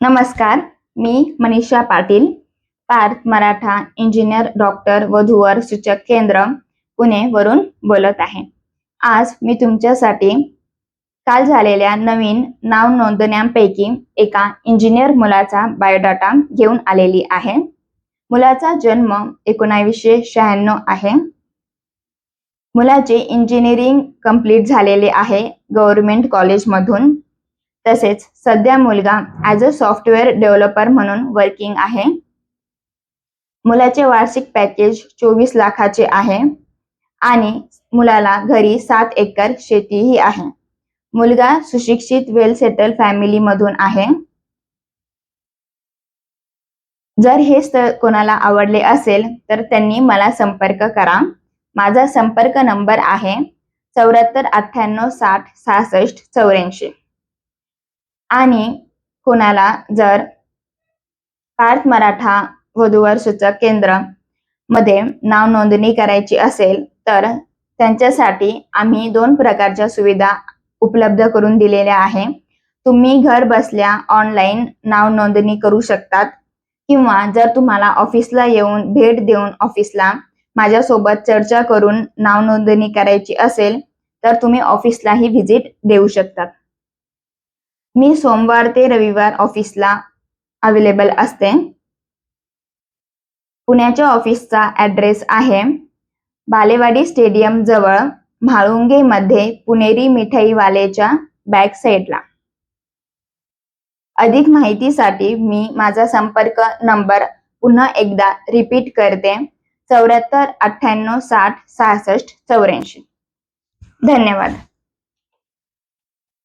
नमस्कार मी Manisha Patil Parth Maratha engineer doctor वधूवर सूचक केंद्र पुणे वरून बोलत आहे. आज मी तुमच्यासाठी काल झालेल्या नवीन नाव नोंदण्यांपैकी एका इंजिनियर मुलाचा बायोडाटा घेऊन आलेली आहे. मुलाचा जन्म एकोणावीसशे शहाण्णव आहे. मुलाचे इंजिनिअरिंग कंप्लीट झालेले आहे गव्हर्नमेंट कॉलेजमधून. तसेच सध्या मुलगा ॲज अ सॉफ्टवेअर डेव्हलपर म्हणून वर्किंग आहे. मुलाचे वार्षिक पॅकेज चोवीस लाखाचे आहे आणि मुलाला घरी सात एकर शेतीही आहे. मुलगा सुशिक्षित वेल सेटल फॅमिली मधून आहे. जर हे स्थळ कोणाला आवडले असेल तर त्यांनी मला संपर्क करा. माझा संपर्क नंबर आहे चौऱ्याहत्तर अठ्ठ्याण्णव साठ सहासष्ट चौऱ्याऐंशी. आणि कोणाला जर पार्थ मराठा वधूवर सूचक केंद्रमध्ये नाव नोंदणी करायची असेल तर त्यांच्यासाठी आम्ही दोन प्रकारच्या सुविधा उपलब्ध करून दिलेल्या आहे. तुम्ही घर बसल्या ऑनलाईन नाव नोंदणी करू शकतात किंवा जर तुम्हाला ऑफिसला येऊन भेट देऊन ऑफिसला माझ्यासोबत चर्चा करून नाव नोंदणी करायची असेल तर तुम्ही ऑफिसलाही व्हिजिट देऊ शकतात. मी सोमवार ते रविवार ऑफिसला अवेलेबल असते. पुण्याच्या ऑफिसचा ॲड्रेस आहे. बालेवाडी स्टेडियम जवळ म्हाळुंगेमध्ये पुणेरी मिठाईवालेच्या बॅक साईडला अधिक माहितीसाठी मी माझा संपर्क नंबर पुन्हा एकदा रिपीट करते. चौऱ्याहत्तर अठ्ठ्याण्णव साठ सहासष्ट चौऱ्याऐंशी. धन्यवाद.